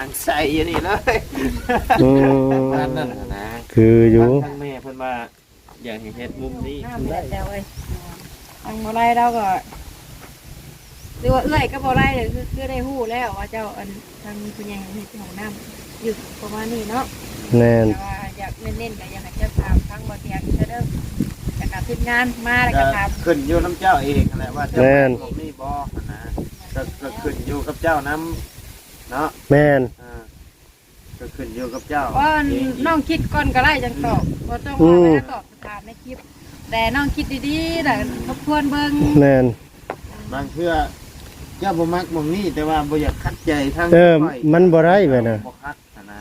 างใส่อยู่นี่เลยอืนั่นมนั่นนะคืออยู่ทางแม่เพิ่นว่าอยากให้เฮ็ดมุมนี้น้ำเดือดแล้วเอ้ยทางบ่ไรเราก็หรือว่าเอื้อยก็บ่ไรเลยคือคือได้ฮู้แล้วว่าเจ้าอันทางคุณยังเฮ็ดของน้ำอยู่ประมาณนี้เนาะแน่นแต่ว่าอยากเน้นๆก็อยากให้เจ้าถามทางบ่เตียงเด้อเด้อจากการทีมงานมาแล้วก็ถามขึ้นอยู่น้ำเจ้าเองนั่นแหละว่าเจ้ามุมนี้บ่นะก็ก็ขึ้นอยู่กับเจ้าน้ำ เนาะแม่นอ่าก็ขึ้นอยู่กับเจ้าว่าน้องคิดก่อนก็ได้จังตอบบ่ต้องว่าไปแล้วตอบถามในคลิป แต่น้องคิดดีๆแต่ทบทวนเบิ่งแม่นบางเทื่อเจ้าบ่มักหมองนี้แต่ว่าบ่อยากคัดใจทางเออข้ยมันบ่ได้เว้ยน่ะ บ่คัดอะนะ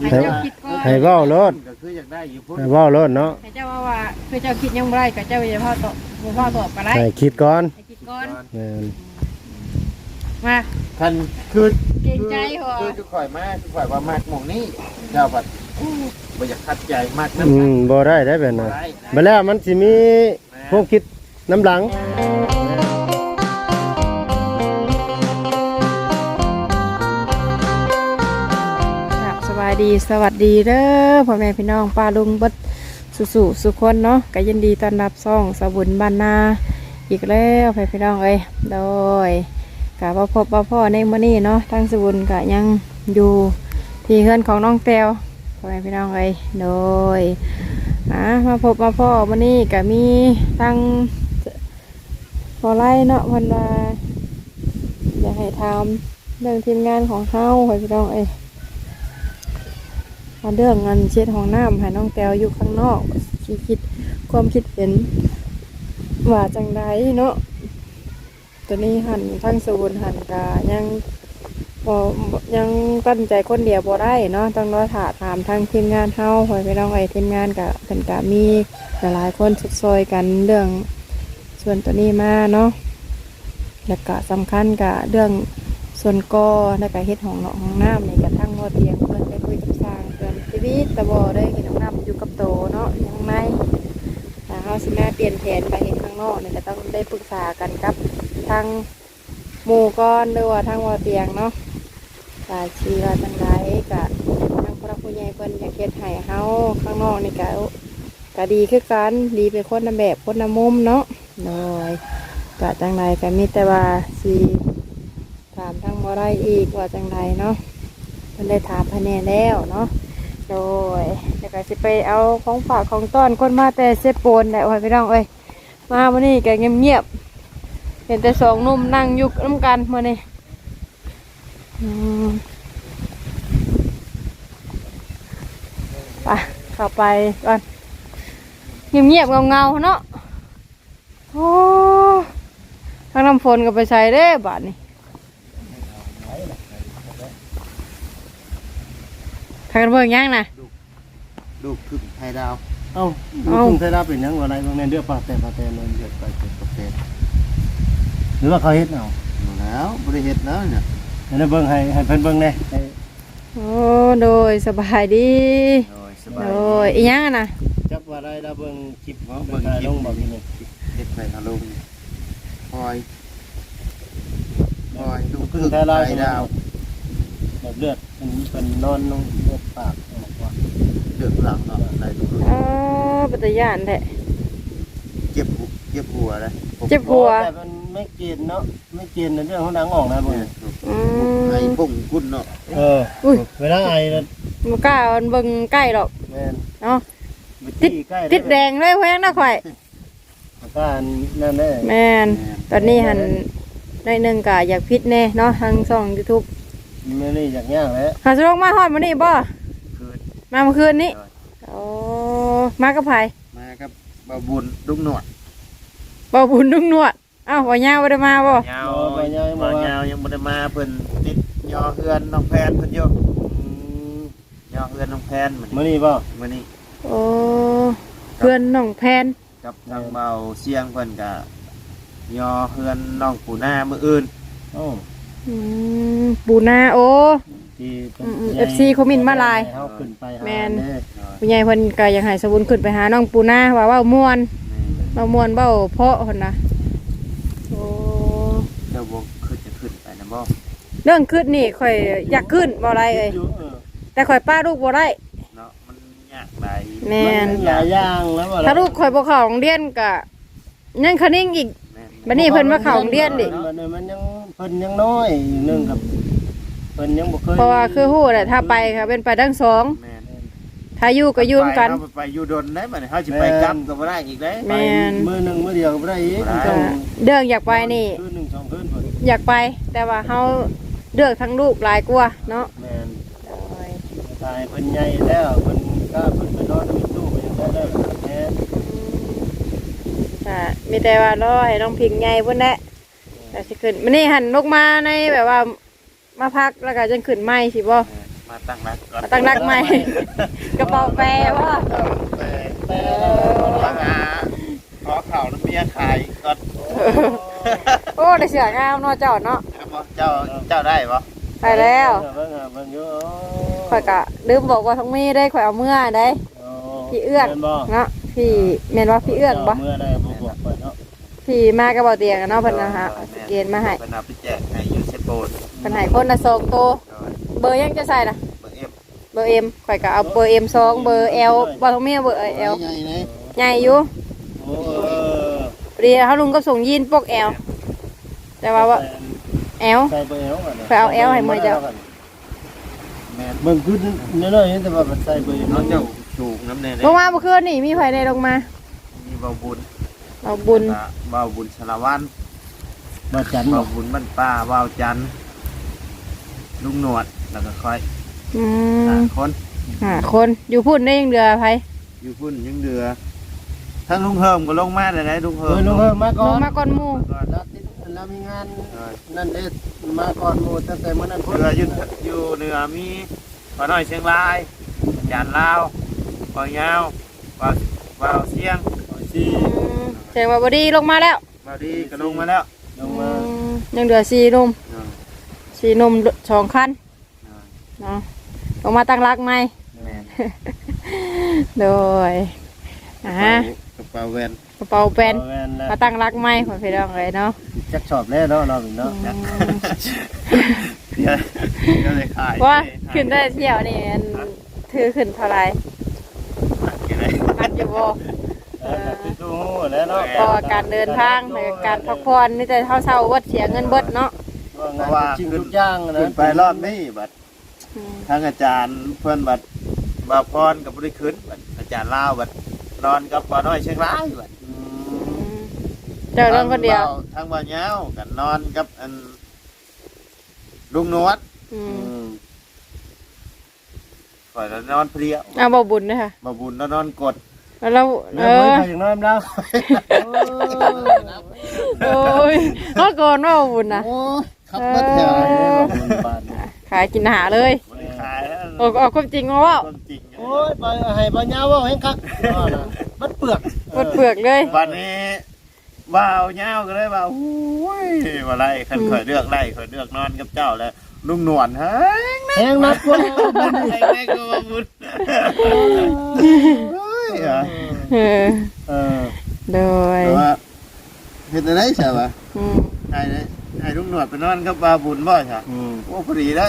ให้เจ้าคิดก่อนให้เว้าโลดก็คืออยากได้อยู่พุ่นให้เว้าโลดเนาะให้เจ้าว่าว่าคือเจ้าคิดยังบ่ได้ก็เจ้าอย่าพ่อตอบบ่พ่อตอบก็ได้ให้คิดก่อนให้คิดก่อนแม่น มาคันคือเกรงใจหัว คือคือข่อยมาคือข่อยว่ามักหมองนี้เจ้าบัดบ่อยากคัดใจมักอืนำมบ่ได้ได้แบบนั้นได้บัดแล้วมันสิมีพวกคิดน้ำหลัง ครับสบายดีสวัสดีเด้อพ่อแม่พี่น้องป้าลุงเบิดสุสุสุคนเนาะก็ยินดีต้อนรับซ่องสบุญบ้านนาอีกแล้วพ่อแม่พี่น้องเอ้ยโดย กะบ่พบบ่พ่อในมื้อนี้เนาะทั้งสบุญกะยังอยู่ที่เฮือนของน้องแตวพ่อแม่พี่น้องเอ้ยโดยอะมาพบมาพ่อมื้อนี้ก็มีทั้งพอไล่เนาะเพิ่นว่าอยากให้ทำเรื่องทีมงานของเฮาพ่อพี่น้องเอ้ยมาเรื่องเงินเช็ดห้องน้ำให้น้องแตวอยู่ข้างนอกคิดคิดความคิดเห็นว่าจังไดเนาะ ตัวนี้หันทั้งสูนหันกายังบยังตั้งใจคนเดียวบ่ได้เนาะต้องรอถาถามทางทีมงานเฮาคอยไปน้องไอ้ทีมงานกะเป็นกะมีหลายๆคนสุดซอยกันเรื่องส่วนตัวนี้มาเนาะแล้วก็สำคัญกะเรื่องส่วนกอแล้วก็เฮ็ดของเนาะของน้ำนี่กระทั่งว่าเตียงเพิ่นไปคุยกับสร้างเพิ่นชีวิตตะบ่ได้เห็นของน้ำอยู่กับโตเนาะยังในถ้าเฮาสิมาเปลี่ยนแผนไปเฮ็ดข้างนอกนี่ก็ต้องได้ปรึกษากันกับ ทางหมู่ก้อนหรือว่าทางว่าเตียงเนาะถ้าชีว่าจังไดก็ทางพระผู้ใหญ่เพิ่นอยากเฮ็ดให้เฮาข้างนอกนี่ก็ก็ดีคือกันดีเป็นคนละแบบคนละมุมเนาะโดยก็จังไดก็มีแต่ว่าสิถามทางบ่ได้อีกว่าจังไรเนาะเพิ่นได้ถามภายในแล้วเนาะโดยเดี๋ยวก็สิไปเอาของฝากของต้อนคนมาแต่เซโปนได้โอ้ยพี่น้องเอ้ยมาวันนี้ก็เงียบๆ เห็นแต่สองหนุ่มนั่งอยู่น้ำกันมื้อนี้อืมไปเข้าไปก่อนเงียบๆเงาๆเนาะโอ้ทางน้ำฝนก็ไปใส่เด้บาดนี้พากันเบิ่งยังนะลูกขึ้นไทยดาว เอ้าลูกทุ่งไทยรับเป็นหยังว่าอะไรบางแน่เดือปากแต่ปากแต่เลยเดือดไปเจ็ดเปอร์เซ็นต์ หรือว่าเขาเฮ็ดเอาหมดแล้วบริเฮ็ดแล้วเนี่ยให้ได้เบิ่งให้ให้เพิ่นเบิ่งแน่ให้โอ้โดยสบายดีโดยสบายโดยอีหยังอะนะจับว่าได้ได้เบิ่งคลิปเนาะเบิ่เบิ่งงคลิคปลิปลงบ่มีนี่เฮ็ดไปทะลุงคอยคอยลูกทุ่ขึ้งนไทยรับไทยดาวแบบเลือดเป็นเป็นนอนลงเลือดปากออกว่าเดือดหลังเนาะไหลลูกอ๋อปัตยานแท้เจ็บหัวเจ็บหัวเลยเจ็บหัวแต่มัน ไม่เกณฑ์เนาะไม่เกณฑ์ในเรื่องของดังออกนะเบิ่งอืมไอ้ปุ่งกุ้นเนาะเอออุ้ยเวลาไอแล้วบ่กล้าเอาเบิ่งใกล้หรอกแม่นเนาะไปจี้ใกล้ติดแดงเลยแพงนะข่อยอาการนั่นแน่แม่นตอนนี้หันได้หนึงก็อยากพิษแน่เนาะทางช่อง YouTube ไม่ได้อยากย่างแล้วหาสลงมาฮอดมื้อนี้บ่คืนมาเมื่อคืนนี้โอ้มากับไผมาครับบาบุญลุงหนวดบ่บุญนุ่งนวด อ้าวบ่ยาวบ่ได้มาบ่ยาวบ่ยาวยังบ่ได้มาเพิ่นติดยอเฮือนน้องแพนเพิ่นอยู่ยอเฮือนน้องแพนมื้อมื่อนี้นี้ป่ะมื้อนี้โอ้เพื่อนน้องแพนกับทางเบาเสียงเพิ่นก็ยอเฮือนน้องปูนามื้ออื่นโอ้อืมปูนาโอที่อืมอืม FC เขามินมาลายเฮขึ้นไปหาแม่นเด้อผู้ใหญ่เพิ่นก็อยากให้สบุญขึ้นไปหาน้องปูนาว่าเว้าม่วนเว้าม่วนเว้าเพราะเพิ่นนะโอ้ เจ้า บ่ขึ้นจะขึ้นไปนะบ่เรื่องขึ้นนี่ข่อยอยากขึ้นบ่ไรเอ้ยอยู่เออแต่ข่อยป้าลูกบ่ได้ เนาะมันยากหลายแม่น หลายอย่างแล้วว่าถ้าลูกข่อยบ่เข้าโรงเรียนก็ยังคะนิ่งอีก แม่นบัดนี้เพิ่นมาเข้าโรงเรียนดิมันมันยังเพิ่นยังน้อยอยู่นึงกับเพิ่นยังบ่เคยเพราะว่าคือฮู้แหละถ้าไปก็เป็นไปทั้งสองแม่นถ้าอยู่ก็อยู่กัน ไปเฮาไปอยู่ดนได้บัดนี้เฮาสิไปกลับก็บ่ได้อีกเด้ แม่นมือหนึงมือเดียวก็บ่ได้อีกบ่ได้ต้องเรื่องอยากไปนี่ คืนหนึงสองคืนเพิ่น อยากไป แต่ว่าเฮาเลือกทั้งลูกหลายกว่าเนาะแม่นตายเพิ่นใหญ่แล้วเพิ่นก็เพิ่นไปนอนมีตู้ก็ยังได้แล้วแม่นอ่ามีแต่ว่ารอให้น้องพิงใหญ่พุ่นแหละแต่สิขึ้นมื้อนี้หันลงมาในแบบว่ามาพักแล้วก็จังขึ้นใหม่สิบ่เออมาตั้งรักก่อนมาตั้งรักใหม่ กระเป๋าแปรบ่แต่แต่ว่าหาขอข่าวน้ำเมียขายก่อนโอ้ ได้เสืองามเนาะเจ้าเนาะครับบ่เจ้าเจ้าได้บ่ไปแล้วเบิ่งหาเบิ่งอยู่ข่อยก็ลืมบอกว่าทั้งมีได้ข่อยเอาเมื่อได้พี่เอื้องแม่นบ่เนาะพี่แม่นว่าพี่เอื้องบ่เมื่อได้บ่บอกเพิ่นเนาะพี่มาก็บ่เตียงอะเนาะเพิ่นนะฮะเอาสเกนมาให้เพิ่นเอาไปแจกให้ยูเซโปนเพิ่นให้คนละสองโตวเบอร์ยังจะใส่ล่ะเบิ่งเอ็มเบอร์ M ข่อยก็เอาเบอร์ M สองเบอร์ L บ่ต้องมีเบอร์ L ใหญ่เลยใหญ่อยู่โอ้เออพอดีเขาลุงก็ส่งยีนปก L แต่ว่าว่า L ใส่เบอร์เอลก่อนนะไปเอาเอลให้มื้อเจ้า แม่นเบิ่งคือน้อยๆแต่ว่ามันใส่เบอร์เอลน้องเจ้าสูงน้ำแน่เลยลงมาเมื่อคืนนี่มีไผได้ลงมามีเบาบุญเราบุญเบาบุญสารวันมาจันเบาบ่บุญบ้านป้าเบาจันทร์ลุงหนวดแล้วก็ค่อยอืหามคนหาคนอยู่พุ่นได้ยังเดือไผอยู่พุ่นยังเดือทั้งลุงเฮิมก็ลงมาได้ไหนลุงเอเฮิอมลงเพิ่มมาลก่องนมาก่อนหมู่ ก่อน แล้วติด แล้วมีงานนั่นเด้มาก่อนหมู่ตั้งแต่มื้อนั้นพุ่นเรืออยู่อยู่เหนือมีขอน้อยเชียงรายจานลาวปอยาววาววาวเสียงสิอืมแสดงว่าบ่ดีลงมาแล้วบาวดีก็ลงมาแล้วลงมาอืมยังเดือสี่หนุ่มสี่หนุ่มสองคันเนาะลงมาตั้งรักไหมแม่นโดยอ่ากระเป๋าแวน กระเป๋าแป้นอาแว่นนะมาตั้งรักไหมขอพี่น้องเลยเนาะจักชอบแล้วเนาะเราอีกเนาะอืมก็เลยขายว่าขึ้นได้เที่ยวนี่อันถือขึ้นเท่าไหรขึ้นได้มัดอยู่บ่เออก็คือตู้หู้แล้วเนาะก็การเดินทางหรือการพักผ่อนนี่แต่เท่าเศร้าวัดเสียเงินเบิดเนาะว่างานจริงทุกอย่างนะขึ้นไปรอบนี้บัดอืมทางอาจารย์เพื่อนบัดบาพรกับบริขึ้นบัดอาจารย์ลาวบัดนอนกับบ่าน้อยเชียงรายบัดอืม เจอเรื่องคนเดียว ทางบ่าวเหงากันนอนกับอันลุงนวดอือืมมข่อยแล้วนอนเพลียเอาบ่บุญนะคะบ่บุญแล้วนอนกดแล้วเราเอแล้วเพิ่นอไปอย่างน้อยแล้วโอ้ยเมื่อก่อนว่าบ่บุญนะ โอ้ยขับเอรถแถวอบาทขายกินอาหารเลยบริขายแล้วโอ้เอาความจริงมาเว่าความจริงโอ้ยไปให้บ่ยาวเว้าให้คักว่าน่ะมันเปลือกปวดเปลือกเลย วันนี้ บ่าวเหงาก็เลยว่าโอ้ยว่าไรคันข่อยเลือกไล่ข่อยเลือกนอนกับเจ้าแล้วลุงหนวดเฮ้ยแห้งนักกว่าไอ้แม่ก็มาบุญเฮ้ยอะเออเออโดยแต่ว่าเห็นอะไรใช่ปะอืมไอ้เนี่ยไอ้ลุงหนวดไปนอนกับบาบุญบ่ใช่อืมโอ้พอดีแล้ว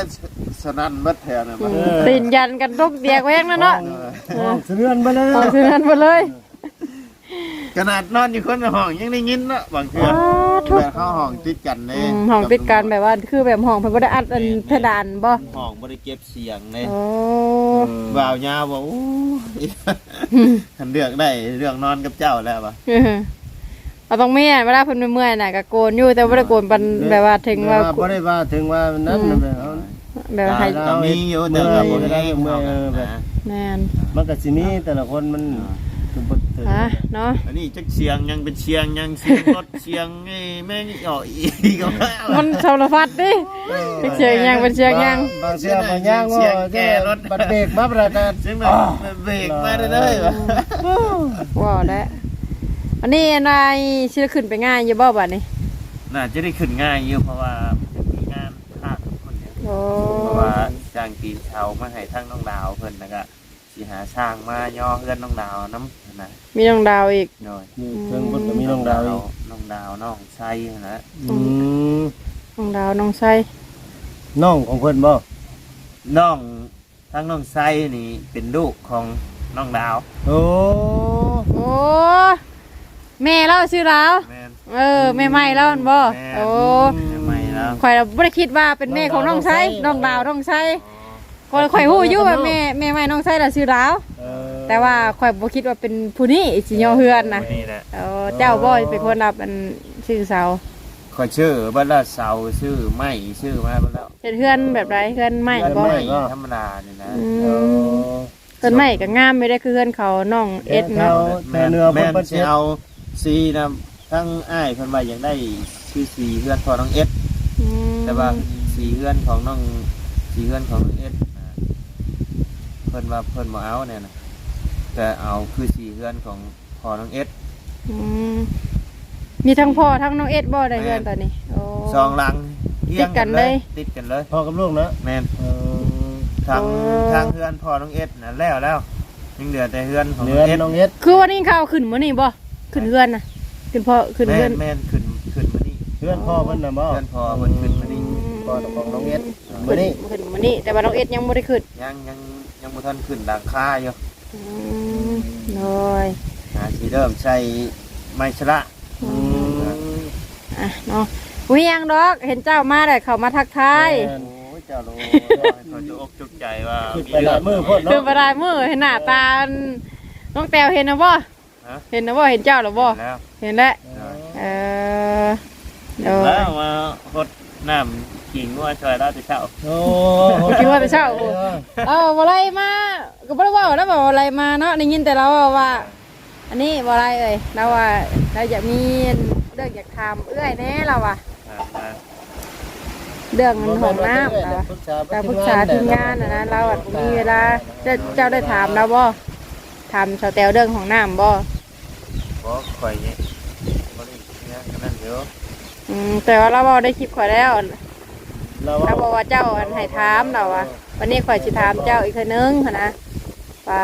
สนั่นบัดแถวน่ะอืมันมเออตีนยันกันทุกเดียกแว้งแล้วเนาะห้องเสือนไปแล้วเอาคืนนั้นไปเลย ขนาดนอนอยู่คนละห้องยังได้ยินเนาะบางเทื่ออ้าวทุกแบบเข้าห้องติดกันเลอืยมห้องติดกันแบบว่าคือแบบห้องเพิ่นบ่ได้อัดอันเพดานบ่ห้องบ่ได้เก็บเสียงเลยโอ้บ่าวยาวบอกโอ้ยคันเลือกได้เลือกนอนกับเจ้าแล้วปะเออเอาต้องเมียเวลาเพิ่นเมื่อยๆน่ะก็โกนอยู่แต่บ่ได้โกนปันแบบว่าถึงว่าบ่ได้ว่าถึงว่านั้นน่ะแบบเอาแบบว่าให้ได้ก็มีอยู่แต่ก็บ่เมื่ได้อยเมื่อยแบบแม่นมันก็สิมีแต่ละคนมัน คือบ่ถึงฮะเนาะอันนี้จักเสียงยังเป็นเสียงยังเสียงรถเสียงไอ้แม่งอ๋ออีกก็มามันสารพัดดิเป็นเชียงยังเป็นเชียงยังบางเสียงบางอย่างว่าแก่รถบัดเบรกมาประกันเสียงแบบเบรกมาได้เลยปะว้าวแล้วอันนี้นายชื่อขึ้นไปง่ายอยู่บ่บัดนี้น่าจะได้ขึ้นง่ายอยู่เพราะว่ามีงานภาคคนเดียวโอ้เพราะว่าจ้างตีนเชามาให้ทั้งน้องดาวเพิ่นแล้วก็ สิหาช่างมาย่อเพื่อนน้องดาวน้ำนะมีน้องดาวอีกหน่อยมีเครื่องบดก็มีน้องดาวอีกน้องดาวน้องไส้นะอืมน้องดาวน้องไซกน้องของเพิ่นบ่น้องทั้งน้องไซนี่เป็นลูกของน้องดาว โอ้โอ้แม่เราชื่อเราแม่นเออแม่ใหม่เราหั่นบ่แม่โอ้ใหม่แล้วข่อยเราบ่ได้คิดว่าเป็นแม่ของน้องไซน้องดาวน้องไซ ข่อยข่อยฮู้อยู่ว่าแม่แม่ใหม่น้องไซล่ะชื่อดาว เออแต่ว่าข่อยบ่คิดว่าเป็นผู้นี้สิยอเฮือนนะนี่แหละเออเจ้าบ่เป็นคนรับอันชื่อเสาคอยชื่อบัดละเสาชื่อไม่ชื่อมาบัดแล้วเป็นเฮือนแบบไรเฮือนใหม่บ่ไม่ธรรมดานี่นะ อืเอมอต้นไม้ก็งามไม่ได้คือเฮือนเขาน้องเอ็ดแถเนาะวแถวเนื้อแม่เพิ่นนเพิ่นสิเฮ็ดเอาซีนะทั้งอ้ายเพิ่นว่าอยากได้ชื่อสีเฮือนของน้องเอ็ดอืมแต่ว่าสีเฮือนของน้องสีเฮือนของน้องเอ็ดอ่า เพิ่นว่าเพิ่นบ่เอาเนี่ยนะแต่เอาคือสีเฮือนของพ่อน้องเอ็ดอืมมีทั้งพ่อทั้งน้องเอ็ดบ่ได้เฮือนตอนนี้โอ้สองหลังเอียงติดกันเลย ติดกันเลยพ่อกับลูกนะแม่นเออทางโอ้ทางเฮือนพ่อน้องเอ็ดน่ะแล้วแล้วยังเหลือแต่เฮือนของเรืน้ออนงเอ็ดน้องเอ็ดคือวันนี้เขาขึ้นมื้อนี้บ่ขึ้นเฮือนน่ะ ขึ้นพ่อขึ้นแม่เฮือนนแม่นขึ้นขึ้นมานี่เพื่อนพ่อเพิ่นน่ะบ่เฮือนพ่อเพิ่นขึ้นมานี่ พ่อของน้องเอ็ดขึ้มื้อนนี้ขึ้นมื้อนี้แต่ว่าน้องเอ็ดยังบ่ได้ขึ้นยังยัง ยังบ่ทันขึ้นดังค่าอยู่อืมโดยหาสิเริ่มใช้ไม้ชะละอืมอะเนาะอุ้ยยังดอก เห็นเจ้ามาได้เข้ามาทักทายแม่นโอ้ยเจ้าโลเขาจะอกจุกใจว่าขึ้นไปหลายมื้อพ่นคือเนาะบ่ได้มื้อเห็นหน้าตาน้องแต้วเห็นนะบ่ฮะเห็นนะบ่เห็นเจ้าหรือบ่แล้วเห็นแล้วเออโดยแล้วมาพดน้ำ ขิงว่าช่วยเราจะเช่าโอ้คิดว่าจะเช่าเออบ่ไรมาก็บ่ได้เว่าแล้วบ่อะไรมาเนาะได้ยินแต่เราว่า อันนี้บ่ไรเอ้ยเราว่าเราอยากมีเรื่องอยากถามเอื้อยแน่เราว่าอ่าเรื่องเงินของน้ำเราว่าแต่ปรึกษาทีมงานนะนะเราอะมีเวลาจะเจ้าได้ถามเราบ่ถามชาวแตวเรื่องของน้ำบ่บอกข่อยเนี่ยบ่ได้เนี่ยขนาดเดียวอืมแต่ว่าเราบ่ได้คลิปข่อแล้ว เราเราบอกว่าเจ้าอันให้ถามเราอะวันนี้ข่อยสิถามเจ้าอีกเทื่อนึงหั้นนะว่า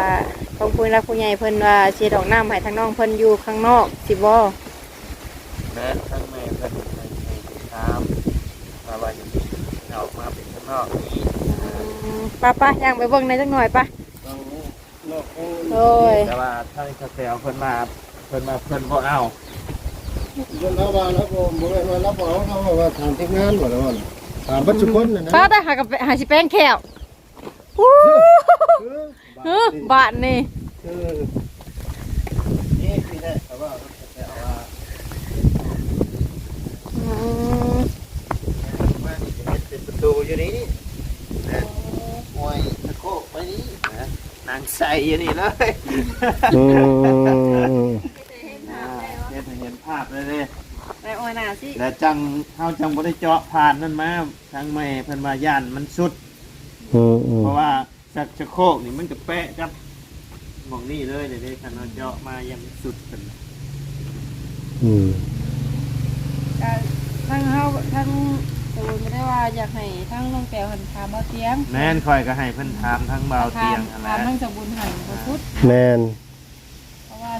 ของคุณรักผู้ใหญ่เพิ่นว่าสิดอกน้ำให้ทางน้องเพิ่นอยู่ข้างนอกสิบ่แม้ทั้งแม่เพิ่นให้ให้ตามมาว่าจะเอามาเป็นข้างนอกนี้อืมไป้าป้าย่างไปเบิ่งในอยจักหน่อยป้าโอ้ยแต่ว่าถ้าสเตลเพิ่นมาเพิ่นมาเพิ่นบ่เอาเราว่าแล้วบ่บ่ได้ว่าเราบ่เอาเราว่าถามทีมงานบ่แล้วว่า ถามเบัดทุกคนน่ะนะป้าได้หากับหาสิแป้งแขวฮู้เฮ้อบาทนี่คือนี่คือได้แต่ว่าแต่ว่าอืมมานี่จะเฮ็ดเป็นประตูอยู่นี่นะโอ้ยตะโคกไปนี่นะนางใส่อยู่นี่เลยอืม อ่าเฮ็ดให้เห็นภาพเลยเด้ ไปโอ้ยหน่าสิแล้วจังเฮาจังบ่ได้เจาะผ่านนั่นมาทางแม่เพิ่นว่าย่านมันสุด อืมอืมเพราะว่าชักชะโครกนี่มันก็แปะกับหมองนี่เลยเดี๋ยวนี้คันเราเจาะมายังสุดกันอืมก็ทั้งเฮาทั้งตูนไม่ได้ว่าอยากให้ทั้งน้องแก้วหันถามเบาเตียงแม่นคอยก็ให้เพิ่นถามทั้งเบาเตียงอันถามนั้นทั้งสมบูรณ์หันบ่สุดแม่นเพราะว่า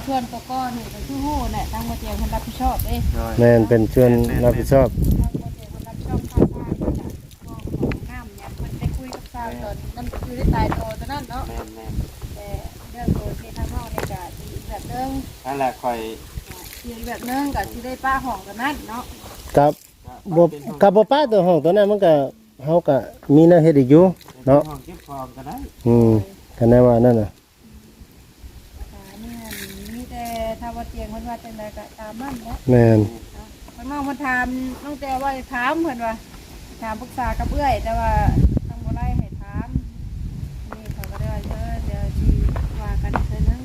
ส่วนตัวก้อนนี่ก็คือฮู้แหละทั้งเบาเตียงเพิ่นรับผิดชอบเด้แม่นเป็นชวนรับผิดชอบทั้งเบาเตียงเพิ่นรับผิดชอบค่าบ้านก็จะมองของน้ำเนี่ยเพิ่นได้คุยกับสาวตอนนั้นก็คือได้ตายโตตอนนั้นเนาะแม่นแม่นแต่เรื่องตัวที่ทางเฮานี่ก็สิอีกแบบนึงนั่นแหละคอยสิอีกแบบนึงก็สิได้ป้าห้องตอนนั้นเนาะกับบ่กับบ่ป้าตัวห้องตัวนั้นมันก็เฮาก็มีแนวเฮ็ดอีกอยู่ เนาะห้องเก็บของก็ได้อืมคันได้ว่านั่นน่ะ อ่านี่หั่นมีแต่ ถ้าว่าเตียงเพิ่นว่าจังไดก็ตามนั้นเนาะแม่นข้างนอกมาถามน้องแต่ว่าถามเพิ่นว่าถามปรึกษากับเอื้อย แต่ว่าต้องบ่ได้ให้ถามนี่เขาก็ได้ว่าเออเดี๋ยวสิว่ากันอีกเทื่อนึง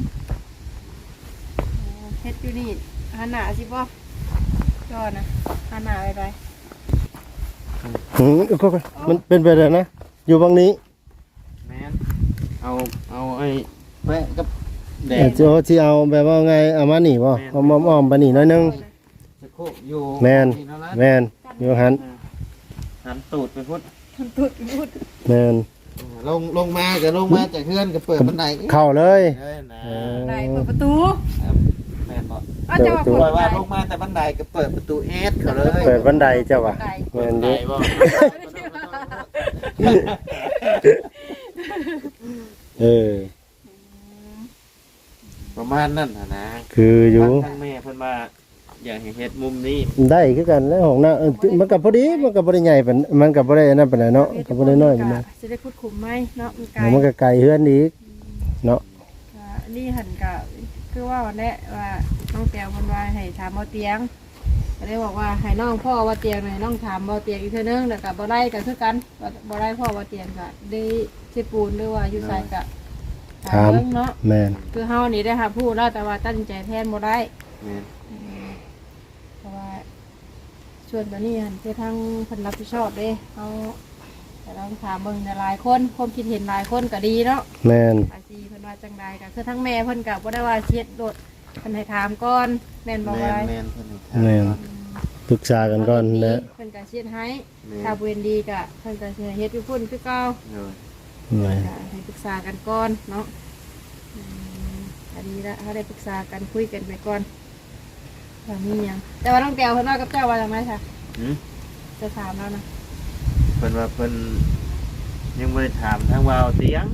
อ๋อเฮ็ดอยู่นี่หันหน้าสิบ่จอนะหันหน้าไปไปอืมก็ก็มันเป็นไปได้นะ อยู่บางนี้ แม่นเอา เอาไอ้แปะกับ แดเดี๋ยวงจะเอาสิเอาแบบว่าไงเอามานี่บ่เอามาอ้อมๆไปนี่หน่อยนึงชะโครกอยู่แม่นเท่านั้นแม่นอยู่หันหันตูดไปพุทธมันตุดมุดแม่นลงลงมาก็ลงมาจากเฮือนก็เปิดบันไดเข้าเลยเลยนะเออได้เปิดประตูแม่นบ่อ้าวจะว่าเปิเปิดดคอยบันว่าไดลงมาแต่บันไดก็เปิดประตูเอสเขาเลยเปิดบันไดเจ้าว่ะบันไดแม่นบันไดเด้บ่เออ ประมาณนั้นน่ะนะคืออยู่ทางแม่เพิ่นว่าอยากให้เฮ็ดมุมนี้ได้คือกันแล้วของน้าเออมันก็พอดีมันก็บ่ได้ใหญ่ปานมันก็บ่ได้อันนั่นปานใดเนาะก็บ่ได้น้อยปานนั้นจะได้คุดคุมไหมเนาะมันไกลมันก็ไกลเฮือนอีกเนาะอ่านี่หันกับคือว่าวันนี้ว่าน้องเตียงมันว่าให้ถามเบาเตียงก็เลยบอกว่าให้น้องพ่อว่าเตียงหน่อยน้องถามเบาเตียงอีกเท่านึงแล้วกับบ่ได้กันคือกันบ่บ่ได้พ่อว่าเตียงก็ได้เชปูนหรือว่าอยู่ไสกะ ถามเบิ่งเนาะแม่นคือเฮานี่ได้หาผู้แล้วแต่ว่าตัดสินใจแทนบ่ได้แม่นเพราะว่าส่วนตัวนี้หันคือทางเพิ่นรับผิดชอบเด้เฮาแต่ลองถามเบิ่งหลายคนความคิดเห็นหลายคนก็ดีเนาะแม่นอาซีเพิ่นว่าจังใดก็คือทั้งแม่เพิ่นก็บ่ได้ว่าเช็ดโดดเพิ่นให้ถามก่อนแม่นบ่แม่ว่านไรแม่นเพิ่นให้ถามแม่นปรึกษากันก่อนนะเพิ่นก็เช็ดให้แม่ถ้านบ่เห็นดีก็เพิ่นก็สิให้เฮ็ดอยู่พุ่นคือเก่าเออแม่นก็ให้ปรึกษากันก่อนเนาะอืมอันนี้ละเฮาได้ปรึกษากันคุยกันไปก่อนว่ามีหยังแต่ว่าน้องแก้วเพิ่นว่ากับเจ้าว่าจังไดค่ะ หืมจะถามแล้วนะเพิ่นว่าเพิ่นยังบ่ได้ถามทางว่าเอาเตียง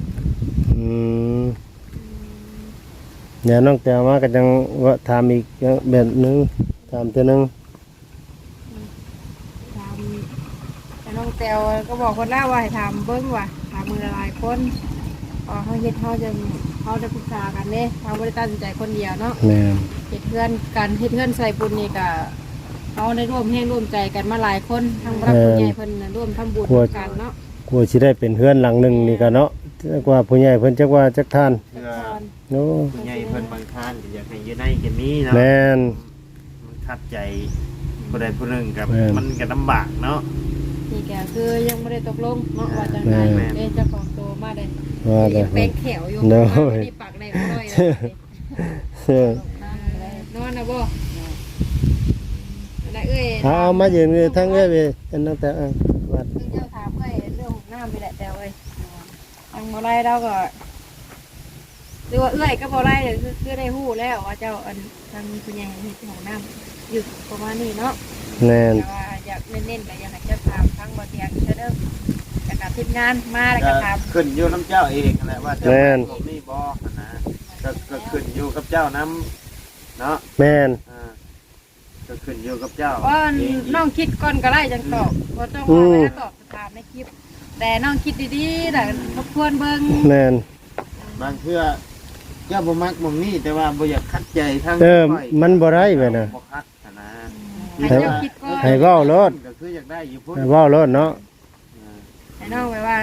อืมเดี๋ยวน้องแต้วมาก็จังว่าถามอีกแบบนึงถามเทื่อนึงถามแต่น้องแก้วก็บอกคนแล้วว่าให้ถามเบิ่งว่าถามมือละหลายคนพอเฮาเฮ็ดเฮาจะเฮาได้ปรึกษากันเด้เฮาบ่ได้ตัดสินใจคนเดียวเนาะแม่นเฮ็ดเพื่อนกันเฮ็ดเพื่อนใส่บุญนี่ก็เขาได้ร่วมแห้งร่วมใจกันมาหลายคนทั้งรับผู้ใหญ่เพิ่นน่ะร่วมทำบุญร่วมกันเนาะกลัวสิได้เป็นเฮือนหลังหนึงนี่ก็เนาะจักว่าผู้ใหญ่เพิ่นจักว่าจักทานเพื่อโน้ผู้ใหญ่เพิ่นบางท่านก็อยากให้อยู่ในกันนี้เนาะแม่นมันทัดใจผู้ใดผู้หนึ่งกับแม่น มันก็ลำบากเนาะ นี่แกคือยังบ่ได้ตกลงเนาะว่าจังไดเด้เจ้าของโตมาได้ว่าแต่แป้งแขวอยู่โน้มาวันนี้ปากได้บ่ร้อยแล้วเออนอนนะบ่ได้เอ้ยเอาเอามายืนอยู่ทั้งเอ้ยเว้ยอันนั้นแต่อะวัดเพิ่นเจ้าถามเอ้ยเรื่องของน้ำไปแหละแต่เอ้ยทางบ่ได้เราก็หรือว่าเอ้ยก็บ่ได้เลยคือคือได้ฮู้แล้วว่าเจ้าอันทางผู้ใหญ่เฮ็ดของน้ำอยู่ประมาณนี้เนาะแม่นแต่ว่าอ ยากเน้นๆก็อยากให้เจ้าถามทั้งบ่เตียงเชื่อเด้อจากการทีมงานมาแล้วก็ถามขึ้นอยู่น้ำเจ้าเองนั่นแหละว่าเจ้าผมนี่บ่นะก็ก็ขึ้นอยู่กับเจ้าน้ำเนาะแม่น อ่าก็ขึ้นอยู่กับเจ้าว่าเองน้องคิดก่อนก็ได้จังตอบบ่ต้องว่าเวลาตอบถามในคลิป แต่น้องคิดดีๆแต่ทบทวนเบิ่งแม่นบางเทื่อเจ้าบ่มักหมองนี่แต่ว่าบ่อยากคัดใจทางเออข้ยมันบ่ได้เว้ยน่ะ บ่คัดอะนะ ให้เจ้าคิดก่อน ให้เว้ารถก็คืออยากได้อยู่พุ่นให้เว้ารถเนาะอ่าให้น้องไปว่า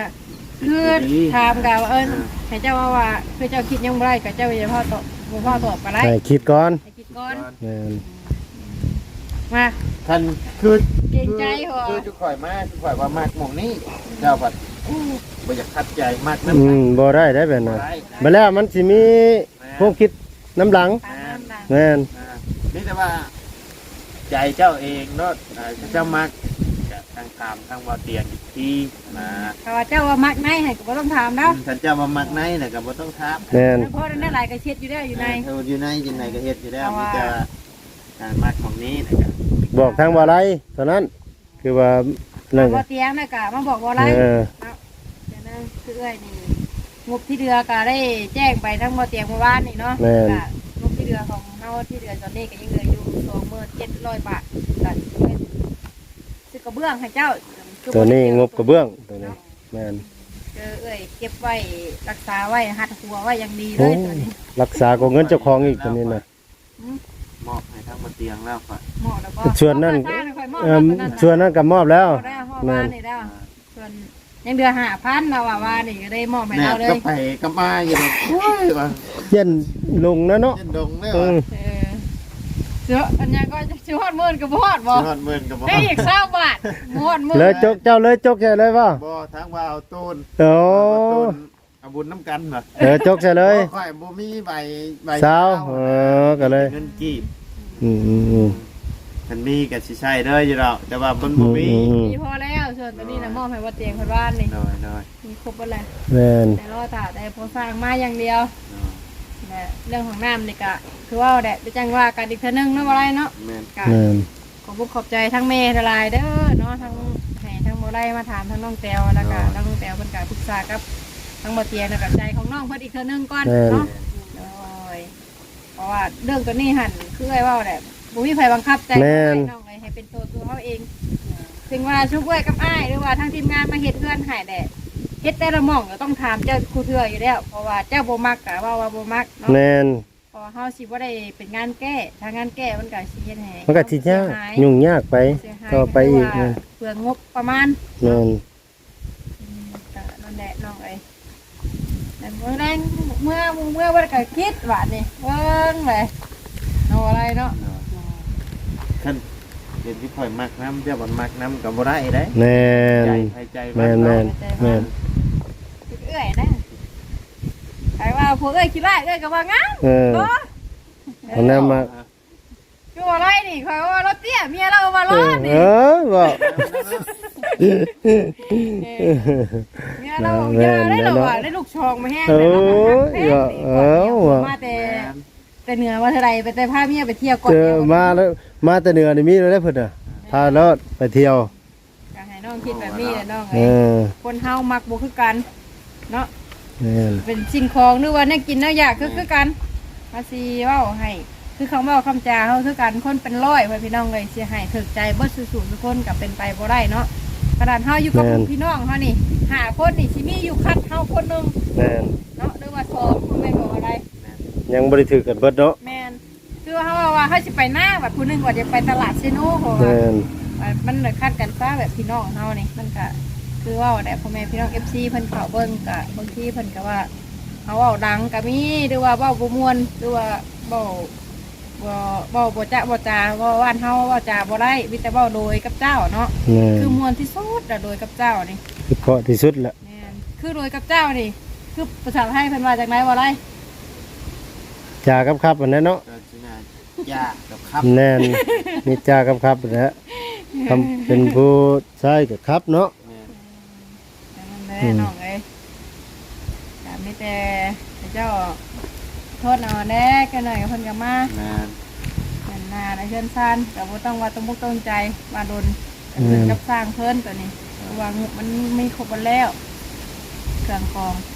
คือถามกันว่าเอิ้นให้เจ้าว่าว่าคือเจ้าคิดยังบ่ได้ก็เจ้าอย่าพ่อตอบบ่พ่อตอบก็ได้ให้คิดก่อนให้คิดก่อนแม่นมาท่านคือเกรงใจเหรอคือจุข่อยมาจุข่อยว่ามักหมองนี่เจ้าบัดบ่อยากคัดใจมักอืน้ำมบ่ได้ได้แบบนั้นได้บัดแล้วมันสิมีพวกคิดน้ำหลังตามนั้นนะแม่นอ่านี่แต่ว่า ใจเจ้าเองเนาะอ่าเจ้ามักจะทางตามทางว่าเตียงอีกทีนะถ้าว่าเจ้าว่ามักไหนให้ก็บ่ต้องถามแล้วท่านเจ้าว่ามักไหนน่ะก็บ่ต้องถามแม่นเพราะนั้นได้หลายก็เช็ดอยู่แล้วอยู่ใน เอออยู่ในอยู่ในก็เฮ็ดอยู่แล้วเพราะมีว่าแต่การมักของนี้นะครับบอกทางว่าไรเท่านั้น คือว่านั่นบ่ก็เตียงน่ะก็มาบอกว่าอะไรเออเดี๋ยวนะคือเอ้ยนี่งบที่เดือก็ได้แจ้งไปทั้งบ่เตียงเมื่อวานนี่เนาะแม่น ก็งบที่เดือของเฮาที่เดือตอนนี้ก็ยังเหลืออยู่27,000บาทก็เป็นซื้อกระเบื้องให้เจ้าคือตัวนี้งบกระเบื้องตัวนี้แม่นเออเอ้ยเก็บไว้รักษาไว้หัดหัวไว้อย่างดีเลโอ้ยตัวนี้รักษาก็เงินเจ้าของอีกตัวนี้นะมอบให้ทางบนเตียงแล้วค่ะเหมาะแล้วก็ส่วนนั้นเอามาสร้างให้ค่อยมอบเอ่อแล้วตัวนั้นน่ะส่วนนั้นก็มอบแล้วเอาได้ห่อมานี่แล้วส่วน ยังเดือหาพันเราว่าว่านี่ก็ได้มอบให้แม่เราเลก็ยไปก็มาอยู่แบบโอ้ยว่าเย็นลงนะเนาะเส้นดงได้เอว่าอเออเสืออันนี้ก็จะชิวฮอดหมื่นกับฮอดบ่สิฮอดหมื่นก็บ่ได้อีกเศร้าบาทฮอดหมื่นเลยจกเจ้าเลยจกใช่เลยป่ะบ่ทางว่าเอาตูนโอ้เอาตูนเอาบุญน้ำกันบ่เออจกใช่เลยบ่ค่อยบ่มีใบใบสาวเออก็เลยเงินกีบอืม อืมอืมมันมีก็สิใช้เด้ออยู่แล้วแต่ว่ามันอืบ่มมีอืมมีพอแล้วส่วนตัวนี้นะมอบให้ว่าเตียงคนบ้านนี่น้อยน้อยมีครบหมดเลยแม่นแต่รอตาแต่พอสร้างมาอย่างเดียวน้อยแต่เรื่องของน้ำนี่ก็คือว่าแดดไปจังว่ากันอีกเท่านึงเนาะบ่ไรเนาะแม่นก็แม่นขอบคุณขอบใจทั้งเมย์ทลายเด้อเนาะทั้งแห่ทั้งโมบ่ได้มาถามทั้งน้องแตวแล้วก็ทั้งน้องแตวเพิ่นก็ปรึกษากับทั้งบ่เตียงแล้วก็ใจของน้องเพิ่นอีกเทื่อนึงก่อนเนาะโอ้ยเพราะว่าเรื่องตัวนี้หั่นคือไอ้เว้าแหละ บ่มีไผบังคับใจน้องเลยให้เป็นตัวตัวเฮาเอง ถึงว่าชุบเว้ยกับอ้ายหรือว่าทางทีมงานมาเฮ็ดเพื่อนให้แหละเฮ็ดแต่ละหม่องก็ต้องถามเจ้าครูเทื่ออยู่แล้ว เพราะว่าเจ้าบ่มักก็ว่าว่าบ่มักเนาะแม่นเพราะว่าเฮาสิบ่ได้เป็นงานแก้ถ้างานแก้มันก็สิเฮ็ดให้มันก็สิยากเสีหยุ่งยากไปเสียหายต่อไปอีกเพราะนะว่าเปลืองงบประมาณ แม่น อืมก็นั่นแหละน้องเอ้ยแต่เมื่อแรงเมื่อเมื่อวันก็คิดว่านี่เบิ่งเลยเอาอะไรเนาะ ขั้นเป็นที่ข่อยมักน้ำเจ้าบ่มักน้ำกับบ่ได้ได้แม่นใจใครใจแม่นแม่นแม่นเอื้อยนะไอ้ว่าพวกเอ้ยคิดไรเอ้ยก็ว่างามเออเนาะเอาน้ำมาคือว่าไรนี่คอยว่ารถเตี้ยเมียเราเอามาเอล้ออนี่เออบ่เมียเราเมียเราได้หรอวะได้ลูกชองมาแห้งโอ้เลยเนาะยเออว่ะมาแต่ แต่เหนือว่าเท่าไรไปแต่พาเมียไปเที่ยวก่อนเจอเดียวมาแล้วมาแต่เหนือนี่มีแล้วได้เพิ่นน่ะพารถไปเที่ยวก็ให้น้องคิดแบบนี้แหละน้องเอเอ้ยอคนเฮามักบ่คือกันเนาะ แม่นเป็นสิ่งของหรือว่าแน่กินแน่อยากคือคือกันภาษีเว้าให้ คือคำเว่าคำจาเขาคือกันคนเป็นร้อยไว้พี่น้องเลยเสียหายถึกใจเบิดสูๆทุกคนกับเป็นไปบ่ได้เนาะขนาดเฮาอยู่กับหมู่พี่น้องเฮานี่หาคนนี่สิมีอยู่คัดเฮาคนหนึงแม่นเนาะหรือว่าสองบ่แม่นบ่อะไร ยังบ่ได้ถือกันเบิดเนาะแม่นคือว่าเฮาว่าว่าเฮาสิไปหน้าแบบผู้หนึงว่าจะไปตลาดเซโนเพราะว่า แม่นว่ามันเลยคัดกันซ่าแบบพี่น้องเฮานี่มันก็คือเว่าได้พ่อแม่พี่น้อง FC เพิ่นเข้าเบิ่งก็บางทีเพิ่นก็ว่าเฮาเว้าดังก็มีหรือว่าเว้าบ่ม่วนหรือว่าเว้าบ่เว้าบ่จะบ่จาเว้าว่านเฮาเว้าจาบ่ได้มีแต่เว้าโดยกับเจ้าเนาะแม่นคือม่วนที่สุดอะโดยกับเจ้านี่คือเพราะที่สุดละแม่นคือโดยกับเจ้านี่ คือภาษาไทยเพิ่นว่าจากไหนว่าไร จากับครับอันนั้นเนาะก็สิน่ายากกับครับแน่นมีจากับครับนะฮะทำเป็นผู้ชายกับครับเนาะ แม่นนั่นแหละน้องเอ้ยแต่มีแต่เจ้าโทษเอาแน่กันหน่อยกับเพิ่นก็มาแม่นเห็นหน้าในเชิญซานก็บ่ต้องว่าต้องมุกต้องใจว่าโดนกันเพิ่นกับสร้างเพิ่นตัวนี้เพราะว่างบมันไม่ครบหมดแล้วเครื่องกรองอืม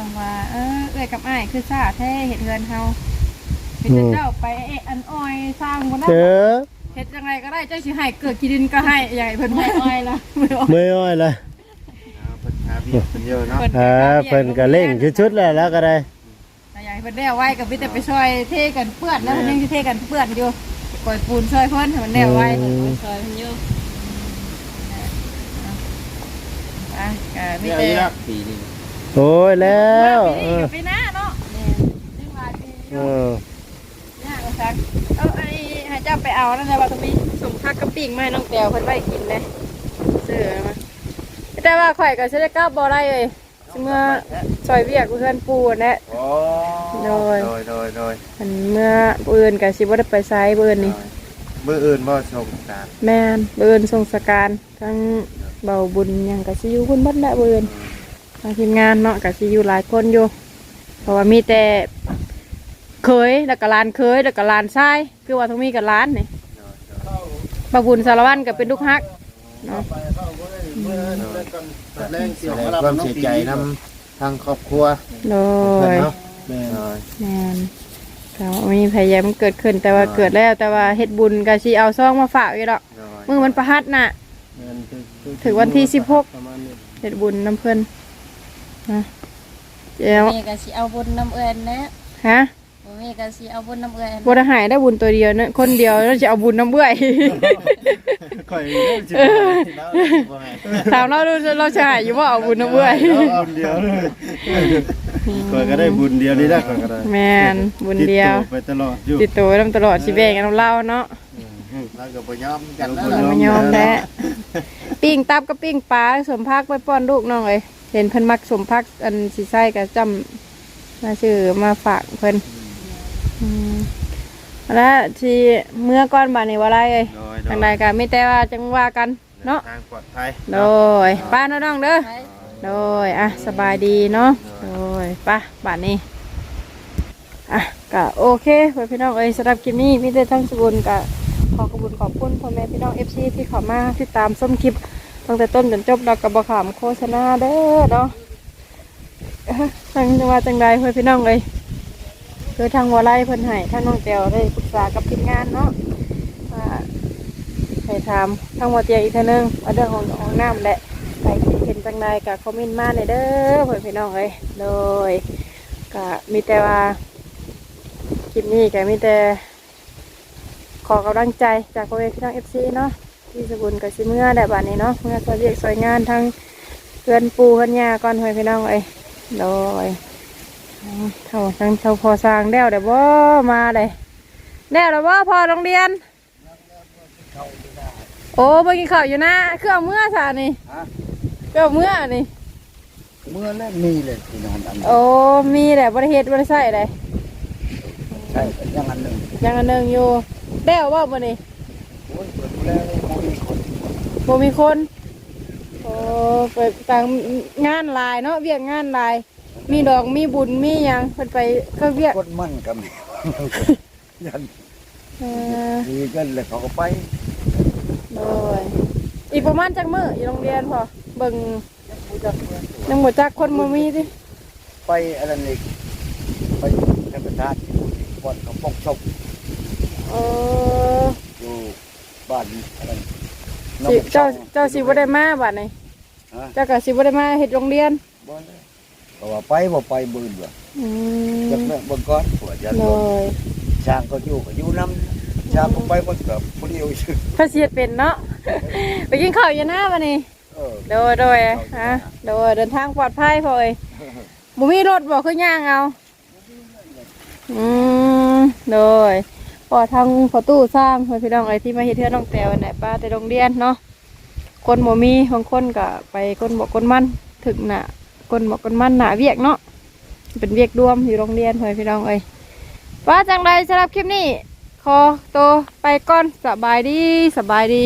ก็ต้องว่าเออเอ้ยกับอ้ายคือซ่าแท้เฮ็ดเฮือนเฮาเป็นแต่เจ้าไปเอะอันอ้อยสร้างบ่ได้เจอเฮ็ดยังไงก็ได้เจ้าสิให้เกิดกินดินก็ให้ใหญ่เพิ่นไม่อ้อยละไม่อ้อยไม่อ้อยละเอาเพิ่นหาเวียกเพิ่นเยอะเนาะอ่าเพิ่นก็เร่งชุดๆแล้วแล้วก็ได้แต่ใหญ่เพิ่นได้เอาไว้ก็มีแต่ไปช่วยเทกันเปื้อนแล้วเพิ่นยังสิเทกันเปื้อนอยู่ปล่อยปูนช่วยเพิ่นให้มันได้เอาไว้อืมช่วยเพิ่นอยู่อะก็มีเยอะแต่เยอะปีนี้ โอ้ยแล้วเอปีนี้อก็ปีหน้าเนาะนี่จังหวะปีเอเนาะอยากว่าซักเอาไอ้ให้เจ้าไปเอานั่นแหละว่าตรงนี้ส่งพักกระปิ่งมาให้น้องแต้วเพิ่นไว้กินเลยซื้อมาแต่ว่าข่อยก็สิได้กลับบ่ได้เลยสิเมื่อซอยเวียกเพื่อนปูนั่นแหละโอ้โดยโดยโดยโดยอันเมื่อปืนกับสิบ่ได้ไปไซปืนนี่มื้ออื่นบ่ส่งการแม่นปืนส่งสการทั้งเบาบุญหยังกับสิอยู่คนบัดละปืน ทางทีมงานเนาะกับสิอยู่หลายคนอยู่ เพราะว่ามีแต่เคยแล้วก็หลานเคยแล้วก็หลานชายคือว่าทั้งมีกับหลานนี่บาบุญสารวัตรก็เป็นลูกฮักเนาะแสดงความเสียใจนำทางครอบครัวโดเพิ่นยเนาะโดยแม่นก็มีพยายามเกิดขึ้นแต่ว่าเกิดแล้วแต่ว่าเฮ็ดบุญก็สิเอาซองมาฝากอยู่ดอกโดยมือมันประหัดน่ะถึงวันที่สิบหกเฮ็ดบุญน้ำเพิ่น นะเจ้ามีก็สิเอาบุญน้ำเอื้อนนะฮะบ่มีก็สิเอาบุญน้ำเอื้อนบ่ได้หายได้บุญตัวเดียวเนอะคนเดียวแล้วจะเอาบุญน้ำเบื่อยข่อยถามเราดูเราจะหายอยู่ว่าเอาบุญน้ำเบื่อยบุญเดียวเลยข่อยก็ได้บุญเดียวนี่ได้ข่อยก็ได้แม่นบุญเดียวติตัวไปตลอดอยู่ติดตัวน้ำตลอดสิแบ่งกันเล่าเนาะเราก็บ่ยอมกันแล้วบ่ล่ะไม่ยอมแท้ปิ้งตับกับปิ้งปลาสมพักไปป้อนลูกน้องเลย เห็นเพิ่นมักสมพักอันสีไส้กับจำมาชื่อมาฝากเพิ่นอืมแล้วที่เมื่อก้อนบานนี้ว่าไรเอ้ยโดยทางใดก็ไม่แต่ว่าจังว่ากันเนาะทางปลอดภัยโดยป้าน้องๆเด้อไปโดยอะสบายดีเนาะโดยป้าบ้านนี้อะก็โอเคเพื่อนพี่น้องเอ้ยสำหรับคลิปนี้พี่เต้ทั้งสบุญก็ขออขอบคุณขอบคุณพ่อแม่พี่น้อง FC ที่เข้ามาติดตามส้มคลิป ตั้งแต่ต้นจนจบเรากับบขามโฆษณาเด้อเนาะทางจังหวัดจังใดเพื่อนพี่น้องเลยคือทางวัวไล่เพิ่นให้ทางน้องแต้วได้ปรึกษากับทีมงานเนาะว่าให้ถามทางวัวเตียงอีกเท่านึงว่าเรื่องของของน้ำแหละใครคิดเห็นจังใดกับคอมเมนต์มาในอยเด้อเพื่อนพี่น้องเลยโดยก็มีแต่ว่าคลิปนี้ก็มีแต่ขอกำลังใจจากพ่อแม่พี่น้องเอฟซีเนาะ ที่สบุญกับซิเมื่อได้บานนี้เนาะเมื่อสวยเรียกสวยงานทั้งเพื่อนปูเพื่อนยาก่อนพ่อแม่พี่น้องเอ้ยโดยเท่าทั้งเท่าพอสร้างแล้วเดี๋ยวบ่มาเลยแล้วเดี๋ยวบ่พอโรงเรียน โอ้ไปกินข้าวอยู่นะเครื่องเมื่อสานี่ฮะเครื่องเมื่อนี่เมื่อแรกมีเลยที่นอนอันนั้นโอ้มีแหละบริเหตุบริใส่เลยใช่ก็ยังอันหนึ่งยังอันหนึ่งอยู่แล้วว่าบ่นี่โอ้ยเปิดดูแล้วมองมีคน บ่มีคนโอ้ไปต่างงานหลายเนาะเวียกงานหลาย มีดอกมีบุญมีหยังเพิ่นไปเครื่องเวียกกดมั่นกับยันเออดีกันเลยเขาก็ไปโดยอีกประมาณจักมื้ออยู่โรงเรียนพอเบิ่งยังบ่จักคนบ่มีติไปอะไรนี่ไปธรรมชาติบอนเขาปกชกเอออยู่บ้านอะไร สิเจ้าเจ้าสิบ่ได้มาบัดนี้ฮะ เจ้าก็สิบ่ได้มาเฮ็ดโรงเรียน บ่ได้เขาว่าไปบ่ไปบืนว่ะอืจักมเมื่อเบิ่งก่อนหัวยันโดบ่ยช่างก็อยู่ก็อยู่นํช่างก็ไปบ่กับผู้เดียวชื่อพระเสียดเป็นเนาะ ไปกินข้าวอยู่หน้าบัดนี้เออ โดยโดยฮะโดยเดินทางปลอดภัยพ่อเอ้ยบุมีรถบอกคือย่างเอา อืมโดย พอทางพอตู้สร้างเพื่อนพี่น้องไอ้ที่มาเฮ็ดเทือน้องแต้วไหนป้าแต่โรงเรียนเนาะคนบ่มีบางคนก็ไปคนบอกคนมั่นถึงหน่ะคนบอกคนมั่นหนาเวียกเนาะเป็นเวียกรวมอยู่โรงเรียนเพื่อนพี่น้องเอ้ยว่าจังไรสำหรับคลิปนี้ขอตัวไปก่อนสบายดีสบายดี